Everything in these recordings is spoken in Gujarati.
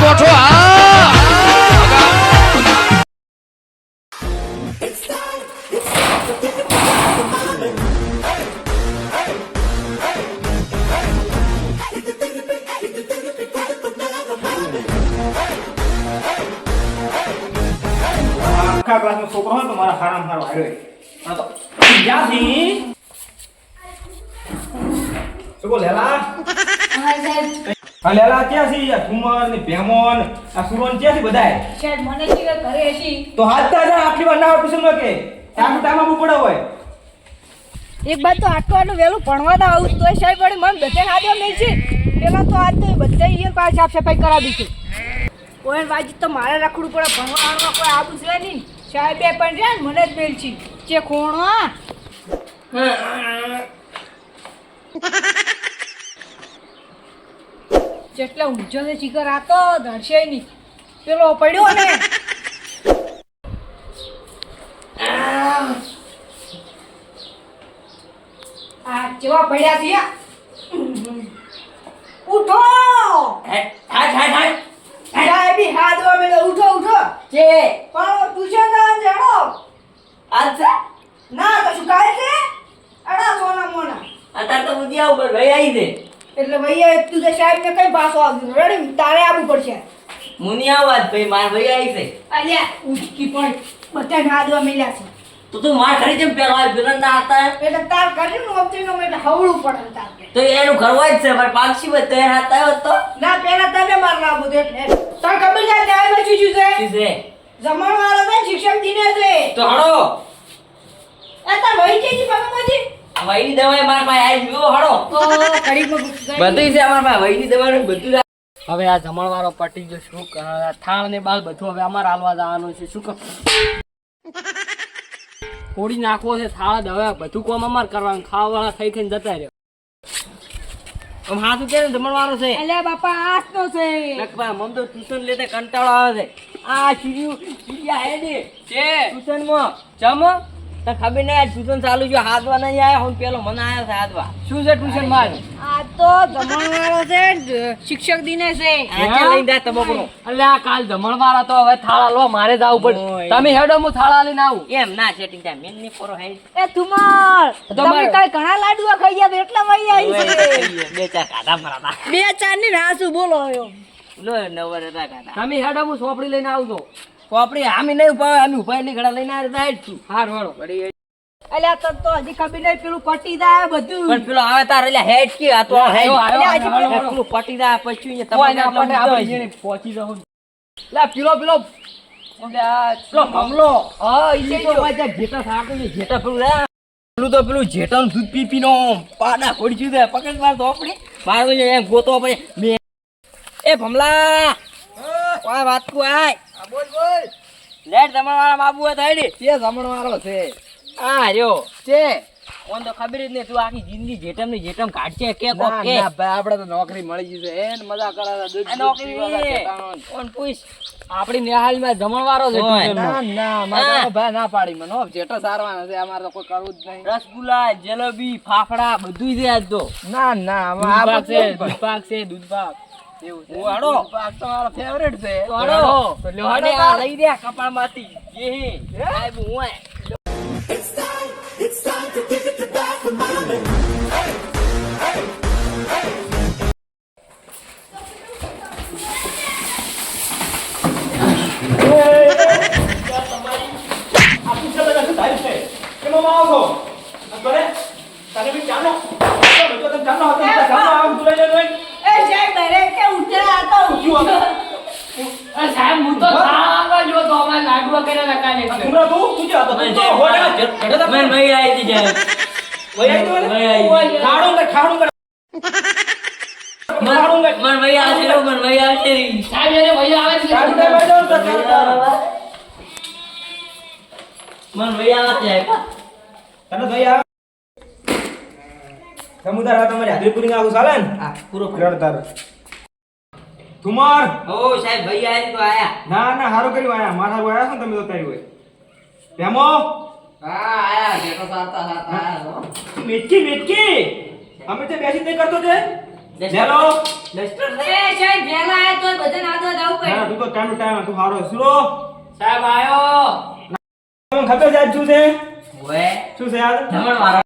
ગોઠો હા આખા ક્લાસમાં છોકરો હોય તો મારા હારામ હારો આવ્યો હા તો જ્યાંથી શું બોલ લેલા હા લેલા ક્યાં છે આ ઠુમર ને ભેમોન આ સુરોન ક્યાં છે બધાય? સાહેબ મને કે ઘરે હશી તો હાથ તા જા આટલી વાર ના ટ્યુશનમાં કે ટાઈમ આપવું પડે હોય. એક બાર તો આટલું આટલું વહેલું ભણવા તો આવું તો સાહેબ વળી મને બધે હાજર નહીં છે. પેલા તો આજ તો બધા ઈયર પાસે સાફ સફાઈ કરાવી છે કોઈ વાજી તો મારે રાખવું પડે ભણવા આણવા કોઈ આવું છે નહીં. સાહેબે પણ છે મને જ મેલ છે. જે ખોણો આ જેટલા ઊંચો છે જીગર આ તો ધરશે નહીં. પેલો પડ્યો ને. આ જેવા પડ્યા છે. ઉઠો. દવા મેલે ઉઠો ઉઠો. જે? પણ ટ્યુશન ના જાણો. અચ્છા ના કશું કાય છે? અડા સોના મોના. અત્યારે તો ઉદિયા ઉપર ભાઈ આવી દે એટલે ભૈયા તું તો સાહેબ ને કઈ પાછો આવ્યું રેડી તારે આવવું પડશે. મુની આવાજ ભાઈ મારા ભાઈ આવી છે. અલ્યા ઉચકી પણ બધા નાદવા મેલ્યા છે. તો તું માર ખરી જેમ પેલા ના હતા એટલે તાર કરી નું ઓપ્શનનું એટલે હવળું પડે તાર તો એનું ઘરવા જ છે મારે પાક્ષી બધ તૈયાર હતા આવ્યો તો. ના પેલા તમે માર ના બધું એટલે. તાર ખબર છે ત્યાં બચી શું છે? શું છે? જમણ વાળો શિક્ષક દિને છે તો હણો. એ તાર વહી છે જી પગમાંથી વહીની દવાઈ મારા પાસે આવી ગયો હળો બધું છે અમારા પાસે વહીની દવાનું બધું હવે આ જમણવારો પટી ગયો શું કરે થાળ ને બાલ બધું હવે અમારે હાલવા જવાનું છે શું ફોડી નાખવો છે થાળ હવે બધું કોમ અમારે કરવાનું ખાવાવાળા ખાઈ ખાઈને જતા રહ્યો. આમ હાથું કે જમણવારો છે? અલ્યા બાપા આજ તો છે. લખવા મમ તો ટ્યુશન લેતે કંટાળો આવે છે. આ હે ને. છે. ટ્યુશનમાં જમ. તને ખબર નહીં ટ્યુશન ચાલુ છે હાથવા નહીં આવ્યા હું પેલો મને આવ્યા છે હાથવા શું છે ટ્યુશનમાં? આ તો ધમણ વાળો છે શિક્ષક દિને છે. આજે લઈ જાય તબકડો એટલે આ કાલ જમણવારા તો હવે થાળા લો મારે જવું પડે. તમે હેડો હું થાળા લઈને આવું. એમ ના છે થાય મેનની પોરો હે. એ તુમાર તમે કાલ ઘણા લાડવા ખાઈ ગયા એટલા વહી આવી બે ચાર કાઢા મારા બે ચારની રાસુ બોલો લો નવર હતા કાઢા તમે હેડો હું સોપડી લઈને આવજો. કોપડી આમી નહીં ઊભા આમી ઉપાય નહીં ઘડા લઈને આવ્યા સાઈડ છું હાર વાળો પડી અલ્યા તો તો હજી ખબર નહીં પેલું પટી જાય બધું. પણ પેલો આવે તાર એટલે હેડ કે આ તો હેડ પેલું પટી જાય પછી અહીંયા તમારે ના આટલા પટે ઊંચો આપણે પહોંચી જાવ લા પેલો પેલો. પેલો ભમલો હા ઈ એ તો જેટા સાકું જેટા પેલું પેલું તો પેલું જેટાનું દૂધ પી પીનો પાડા ખોડી જુદે પકડ માર તો આપણે માર એમ ગોતો આપણે એ ભમલા! ઓય વાત કુ આય? બોલ બોલ. લેટ તમારા બાબુ હોય થાય તે જમણવારો છે. આ રહ્યો. છે. ઓન તો ખબર જ નહીં તું આખી જિંદગી જેટમની જેટમ કાઢશે કે કો ના કે. ના ભાઈ આપણે તો નોકરી મળી ગઈ છે. એને મજા કરાવે દૂધ નોકરી ઓન પૂછ. આપણી નિહાલમાં જમણવારો છે ઓય. ટ્યુશનનો. ના ના મારા ભાઈ ના પાડી મને જેટો સારવાનો સારવાના છે અમારે તો કોઈ કરવું જ નહીં. રસગુલ્લા જલેબી ફાફડા બધું છે આજ તો. ના ના આ પાક છે દૂધ પાક છે દૂધપાક. એવું છે. હાડો. દૂધપાક તો મારો ફેવરેટ છે. હાડો. તો હાડો આ લઈ દે કપાળમાંથી. જે હે. સાહેબ, હું ચાલો ચાલો તું લઈ લે. સાહેબ હું તો ખાવા જો તો અમારે લાડવા કર્યા હતા કાલે એટલે. તું તું જા તો તું તો હોડા ચડે મેં ભાઈ આવી હતી જાય. વઈ આવી તો વઈ આવી. ખાડું કે ખાડું કે ખાડું કે મને આવે છે, મને ભાઈ આવે છે. સાહેબ એને ભૈયા આવે છે ખાડું કે બેઠો તો ખાડું મને આવે છે. તને ભાઈ આ સમુદાર તમારી હાજરી પૂરી આવું ચાલે ને પૂરો રડ તાર તુમાર ઓ સાહેબ ભાઈ આવી તો આયા. ના ના હારું કર્યું આયા. મારા આયા છો ને તમે તો તારી હોય. ભેમો હા આયા જેઠો સાતા સાતા આયા. મેટકી મેટકી અમે તે બેસી તે કરતો છે. હેલો ડસ્ટર એ સાહેબ ભેલા આયા તો બધા કઈ જવું તું તો ટાઈમ ટાઈમ તું હારો સુરો સાહેબ આયો. તમને ખબર જાત શું છે? ઓએ શું છે યાર? જમણ વાળો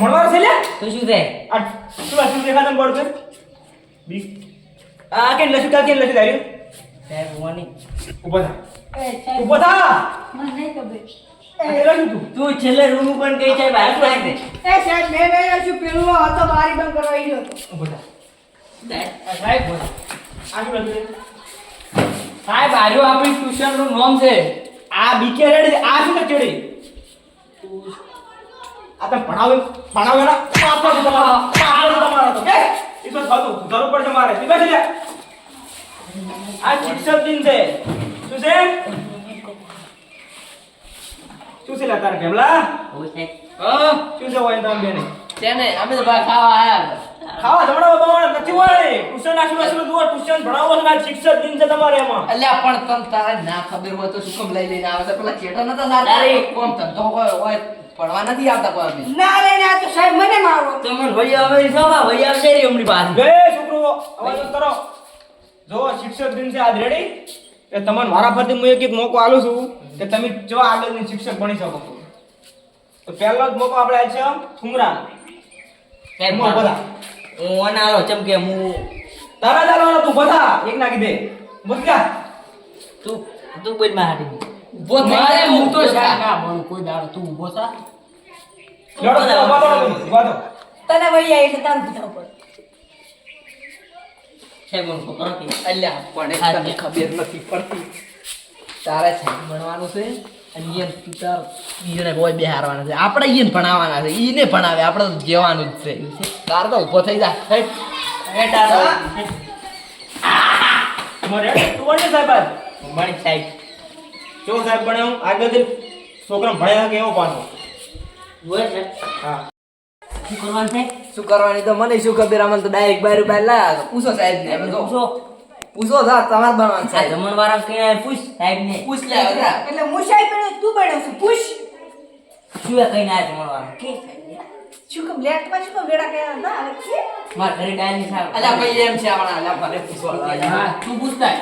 ભણવાનું છે લે તો શું છે? આ શું શું દેખાતું બોર્ડ પર? બી. આ કે લસુ કા કે લસુ ધાર્યું? સાહેબ મોની ઊભો થા. ઊભો થા. મને નહીં ખબર. આ લસુ તું? તું છેલ્લે રૂમ ઉપર ગઈ છે બહાર નાખ દે એ સાહેબ મેં નહીં છું પેલું હતો બારી બંધ કરવા ઈ હતો ઊભો થા. સાહેબ લસુ સાહેબ આર્યો આપણી ટ્યુશનનું નામ છે આ બીકે રેડ આ શું લચડી આ તો ભણાવે પાપો તમારો પાપો તો ઈ તો થતું. જરૂર પડશે મારે. તી જા આ શિક્ષક દિન છે. શું છે? શું છે લા તારા કેમલા હા શું છે હોય તામ બેને? તેને અમે તો ભાઈ ખાવા આયા ખાવા જમણા બાબા નથી હોય. ટ્યુશન આશુ આશુ દુઆ ટ્યુશન ભણાવો છે આ શિક્ષક દિન છે તમારે એમાં. અલ્યા પણ તમ તારે ના ખબર હોય તો શું કમ લઈ લઈને આવે છે? પેલા ચેટો નતા ના અરે. કોણ ધંધો હોય હોય. ભણવા નથી આવતા કોઈ ના રે ના તો સાહેબ મને મારો. તમને ભાઈ હવે સવા ભાઈ આવશે રે હમણી પાસે બે છોકરો અવાજ કરો જો શિક્ષક દિન છે આજ રેડી એ તમને મારા પરથી હું એક એક મોકો આલું છું કે તમે જો આગળની શિક્ષક બની શકો. છો તો પહેલો જ મોકો આપણે આ છે ઠુમરા સાહેબ હું બધા. હું અનારો ચમ કે હું તારા ચાલવાનો તું બધા. એક નાખી દે. બસ તું તું બોલમાં હાડી ઊભો થઈ હું તો ના કોઈ દાડો તું ઊભા થો. તને ભાઈ એટલે તાન પૂછવું પડે સાહેબ મને કે. અલ્યા પણ તને ખબર નથી પડતી. તારે છે ભણવાનું છે અને તું તાર બેહારવાના છે. આપણે ઈયન ભણાવવાના છે ઈને ભણાવે આપણે તો જેવાનું જ છે. તાર તો ઊભો થઈ જા સાહેબ સાહેબ. કેવો આગળથી છોકરા ભણ્યા કે એવો પાછો? હા. શું કરવાનું છે? શું કરવાની તો મને શું ખબર આમાં તો ડાયરેક્ટ બાર રૂપિયા લાયા પૂછો સાહેબ ને પૂછો. પૂછો તમારે જમણ વાળા કે પૂછ સાહેબ ને. પૂછ લે બધા એટલે હું સાહેબ તું બન્યો છું પૂછ. શું એ કઈ ના જમણ વાળા કે? શું કેમ લેટમાં શું કેમ વેડા કયા હતા? હવે કે? માર ઘરે ડાયરી સાહેબ અલ્યા ભાઈ એમ છે આપણા અલ્યા ભલે પૂછવા તું પૂછતા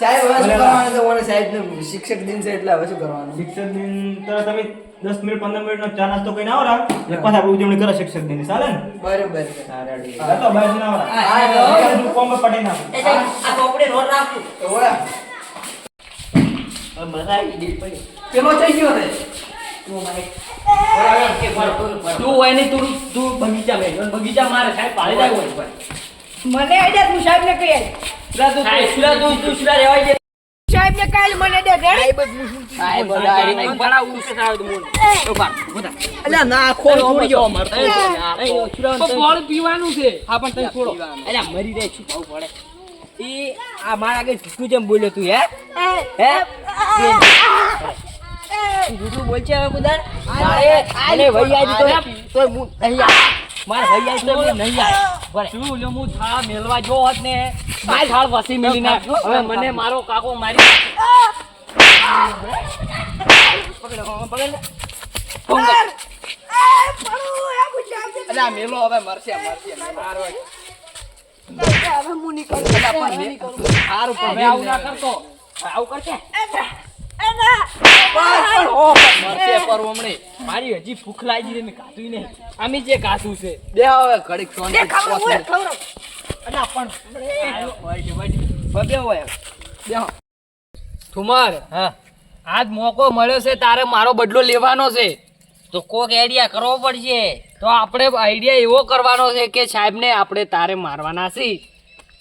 સાહેબ હવે શું કરવાનું છે સાહેબ? શિક્ષક દિન છે એટલે હવે શું કરવાનું? શિક્ષક દિન તો તમે દસ મિનિટ પંદર મિનિટ ચા નાસ્તો કઈ ના આવરા એટલે પાછા આપણે ઉજવણી કરે શિક્ષક દિન. ચાલે ને? બરોબર. હા રેડી હા તો બહાર ના આવરા હા, હા, હા તું કોમ પડી નાખ. આ ચોપડી નોટ રાખું. ઓળા મજા આવી ડીલ પડી. પેલો થઈ ગયો ને તું મારે બરાબર. કે પર તું હોય ને તું તું બગીચા મેં બગીચા મારે સાહેબ પાડી જાય હોય. મને આઈડિયા તું સાહેબ ને કહી. સાહેબ ને કાલ મને દે રેડી સાહેબ ભણાવું છે સાહેબ અલ્યા ના ખોલ છોડી ગયો અમાર બોલ પીવાનું છે. હા પણ તને છોડો. અલ્યા મરી જાય છું પડે? ઈ આ મારા આગળ તું જેમ બોલ્યો તું હે? હે? તું બોલ છે હવે કુદાર? મારે અને વહી આવી તો તો હું નહીં આવે. મારે આજ આવી તો નહીં આવે. શું લ્યો હું થા મેલવા જો હોત ને. આ થાળ વસી મેલી હવે મને મારો કાકો મારી પકડો પકડ અલ્યા મેલો હવે મરશે મરશે. મારો હવે હું નીકળું અલ્યા પણ મે- સારું પણ આવું ના કરતો. આવું કરશે? મરશે મારી હજી ભૂખ લાગી મેં ખાધું નહીં. અમે જે ખાધું છે. બે હવે ઘડીક પણ બબે હોય. ઠુમર હા. આજ મોકો મળ્યો છે તારે મારો બદલો લેવાનો છે. તો કોક આઈડિયા કરવો પડશે. તો આપણે આઈડિયા એવો કરવાનો છે કે સાહેબને આપણે તારે મારવાના છે.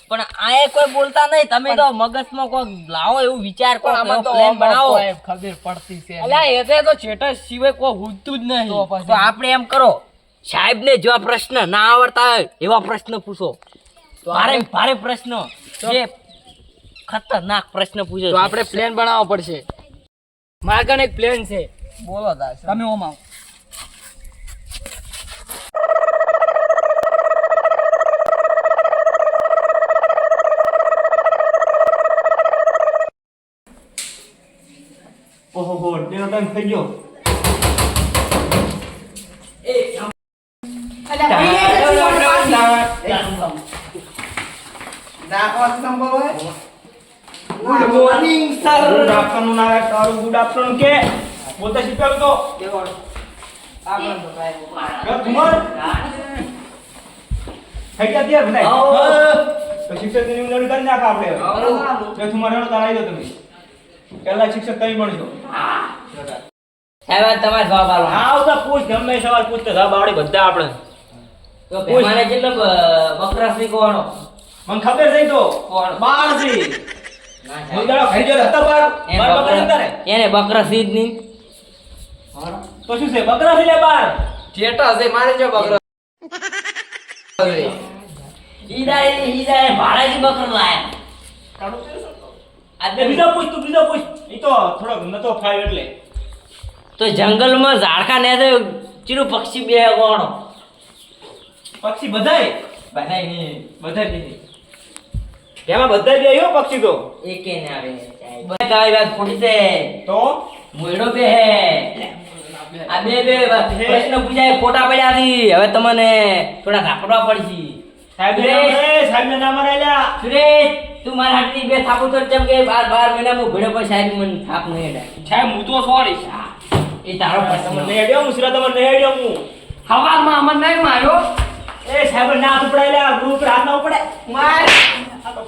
પણ આએ કોઈ બોલતા નહીં. તમે તો મગજમાં કોક લાવો એવું વિચાર પણ આમાં તો પ્લાન બનાવો. ખબર પડતી છે અલ્યા એ તો સ્ટેટસ સિવાય કોઈ હુજતું જ નહીં. તો તો આપણે એમ કરો સાહેબને જેવા પ્રશ્ન ના આવડતા હોય એવા પ્રશ્ન પૂછો. ભારે ભારે પ્રશ્નો. જે ખતરનાક પ્રશ્ન પૂછો તો આપણે પ્લાન બનાવવો પડશે. મારા કને એક પ્લાન છે. બોલો તમે ઓમ આવો. ઓહો હો તેનો ટાઈમ થઈ ગયો અલ્યા ભાઈ એ નથી મને પાછી. નાખવા સંભવ હોય good morning sir good afternoon આવે સર ગુડ આફ્ટરનૂન કે? બોલતા શીખવાડું તો. થઈ ગયા બધા શિક્ષકની ઉંમર કરી નાખ આપણે. કે હેડો તારા આવી તમે. પહેલા શિક્ષક તમે બનશો સાહેબ તમારે જવાબ હા આવતા પૂછ ગમે સવાલ પૂછ તો જવાબ આવડે બધા આપણે. તો ભેમાને કેટલો બકરા શીખવાનો? મને ખબર તો. ના એને બકરા સીધ નહીં તો શું છે? બકરા છે લે બાર. જેટા છે મારે જો બકરો. ઈ દાડે ઈ બકરો લાયા. આ બીજો પૂછ તું બીજો પૂછ. ઈ તો થોડોક નતો ફાય એટલે. તો જંગલમાં ઝાડકા ને તો ચીરું પક્ષી બે કોણ પક્ષી બધાય? બધાય નહીં બધાય નહીં. એમાં બધા બી આવ્યો પક્ષી તો? એકે ને આવે બધા વાત ખોટી છે. તો? મોયડો બે હે. આ બે બે પ્રશ્ન પૂછાય ખોટા પડ્યા હતી હવે તમને થોડા ધાપડવા પડશે. સાહેબ સુરેશ! સાહેબ ને નામ આલ્યા સુરેશ તું મારા હાથની બે થાપો તો ચમ કે બાર બાર મહિના હું પણ સાહેબ મને થાપ નહીં સાહેબ હું તો સોરી એ તારો પ્રશ્ન. હેડ્યો હું સુરત તમને હેડ્યો હું. હવામાં અમર નહીં માર્યો એ સાહેબ ના હાથ ઉપડાયેલા ગ્રુપ હાથ ના ઉપડે માર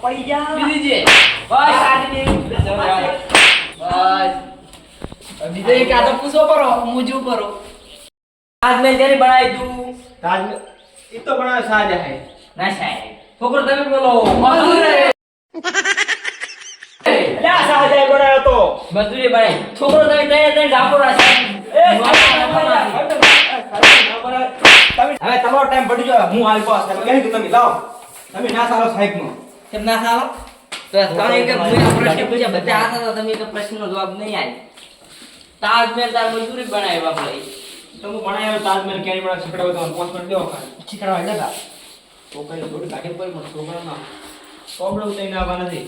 પડી ગયા બીજી બસ. આજી બસ. બીજો એક આદો પૂછો પરો મુજુ પરો તાજમહેલ આજ બનાવી તું? તાજમહેલ ઈ તો પણ સાજા હે ના સાહેબ છોકરો તમે બોલો. એટલે આ સાજા બનાવ્યો તો? મજૂરી બનાવી છોકરો તમે તૈયાર થઈને ધાપો રાખે એ હવે તમારો ટાઈમ પડી ગયો. હું આવી પાસ. તમે કહી તમે લાવો. તમે ના સારો સાહેબ નો કેમ ના સાલો તો તમે કે પ્રશ્ન પૂછ્યા બધા. આતા તો તમે એક પ્રશ્નનો જવાબ નહીં આવે તાજમહેલ તાર મજૂરી બનાવી બાપડે તમે બનાવ્યો ભણાયો તાજમહેલ કેરી મને શીખડાવો તો પોસ્ટ કરી દેવો ખાલી. એટલે કા તો કઈ થોડી કાઢી પડી મને છોકરા ના પ્રોબ્લેમ થઈ ના આવવા નથી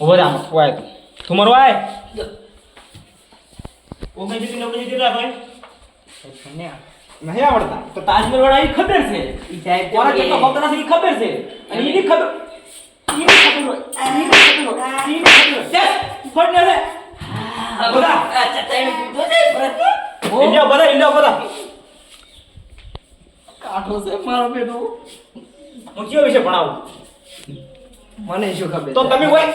ઊભો રામ વાય તું મરો વાય ઓગણ જીતી નવડી જીતી રા ભાઈ નહીં આવડતા. તો તાજમહેલ વાળા એ ખબર છે. ઈ સાહેબ કોના કેટલા ઈ ખબર છે. અને એની ખબર yes ને બધા છે ઇન્ડિયા બધા. ઇન્ડિયા બધા છે મારો બેટો હું કયો વિશે ભણાવું મને શું ખબર તો તમે હોય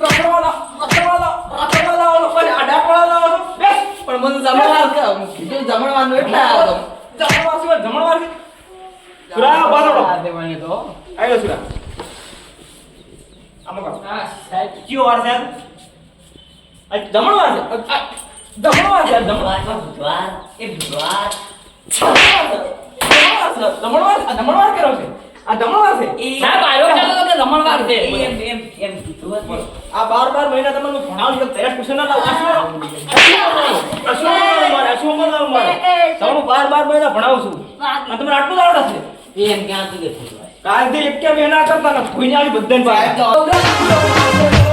રખડવાલા રખડવાલા રખડવાલા ઓલો કોઈ અડાકવાલા ઓલો બેસ પણ મને જમણવાર કે કીધું જમણવાનું એટલે આવ્યો તો જમણવાર સુરા બાસડો આ દેવાણી તો. આયો સુરા. આમ હા સાહેબ. કયો વાર છે. આ જમણવાર છે આ જમણવાર છે. જમણવાર બુધવાર બુધવાર એ બુધવાર જમણવાર આ જમણવાર કર્યો છે. આ જમણવાર છે. સાહેબ આવ્યો છે તો રમણવાર છે. એમ એમ એમ કીધું આ બાર બાર મહિના તમને ભણાવું છું. તૈયાર ટ્યુશન ના લાવું. અશ્વ મારે અશ્વ મારે તમને બાર બાર મહિના ભણાવું છું. અને તમને આટલું આવડે છે? એમ ક્યાં સુધી કાલથી એક કે મહિના કરતા ને ભૂઈ બધાને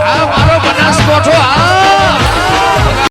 આ મારો બનાસકોઠો આ